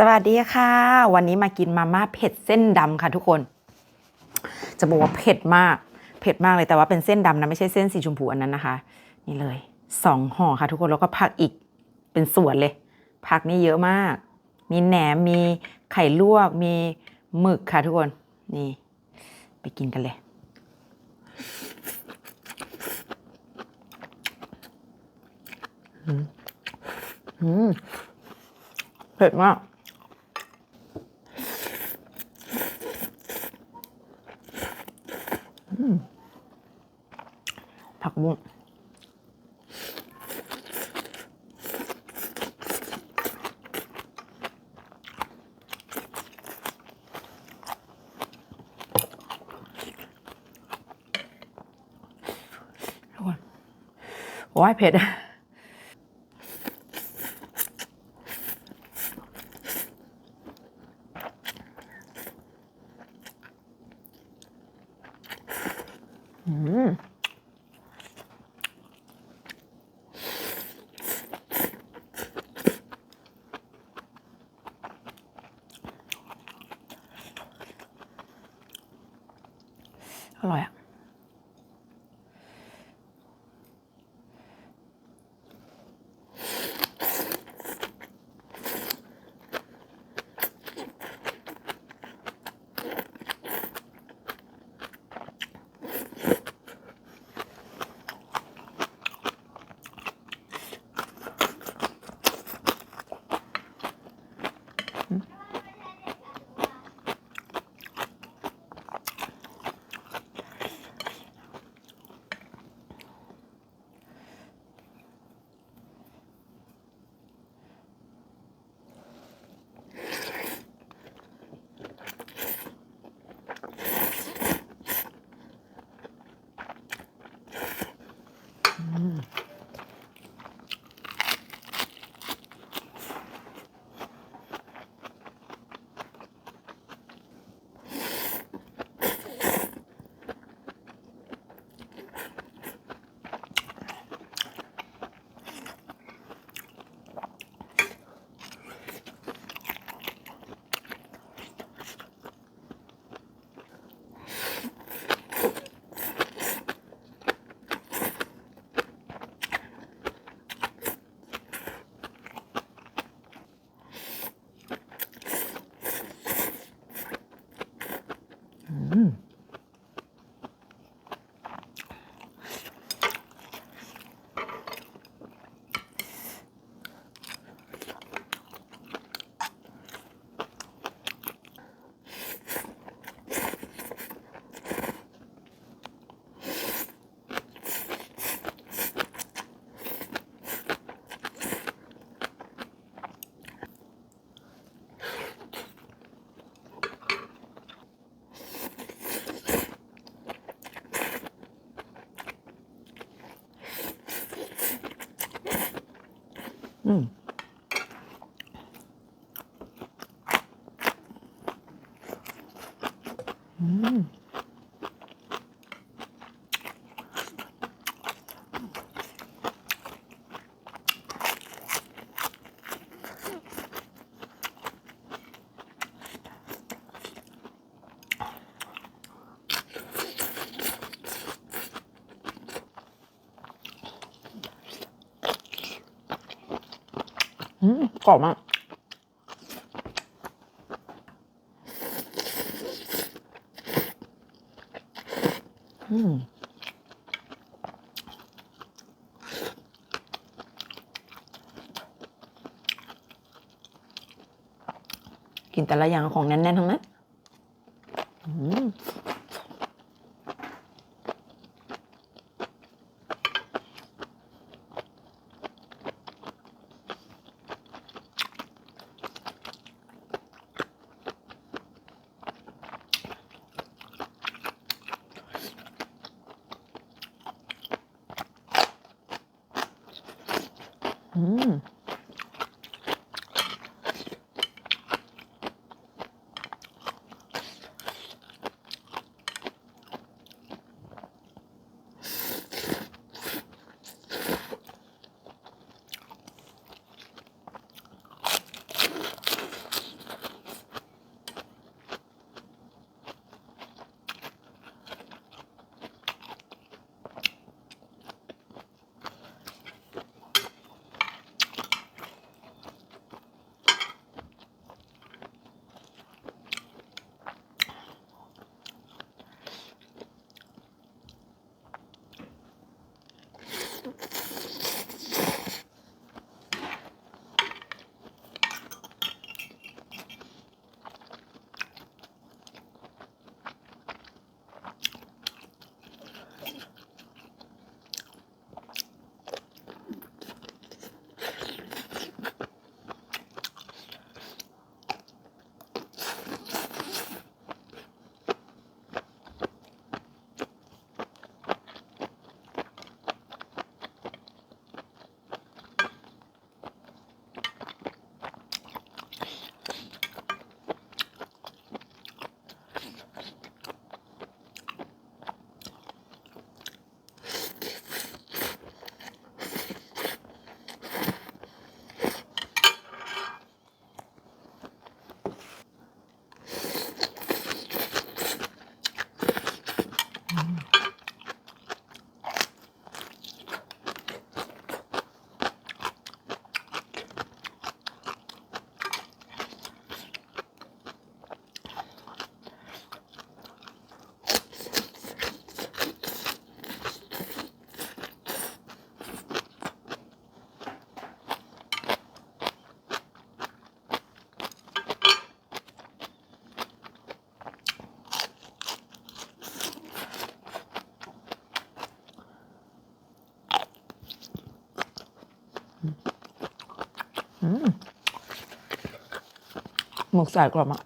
สวัสดีค่ะ วันนี้มากินมาม่าเผ็ดเส้นดำค่ะทุกคน จะบอกว่าเผ็ดมาก เผ็ดมากเลยแต่ว่าเป็นเส้นดำนะไม่ใช่เส้นสีชมพูอันนั้นนะคะ นี่เลยสองห่อค่ะ ทุกคนแล้วก็ผักอีกเป็นส่วนเลยผักนี่เยอะมาก มีแหนมมีไข่ลวกมีหมึกค่ะ ทุกคนนี่ ไปกินกันเลย อืมเผ็ดมาก อืมผัก บุ้งโอ้ยเผ็ดอืม อร่อยอะ อืม กรอบมากอืมกินแต่ละอย่างของแน่นๆทั้งนั้น อื หมึกสายกรอบอะ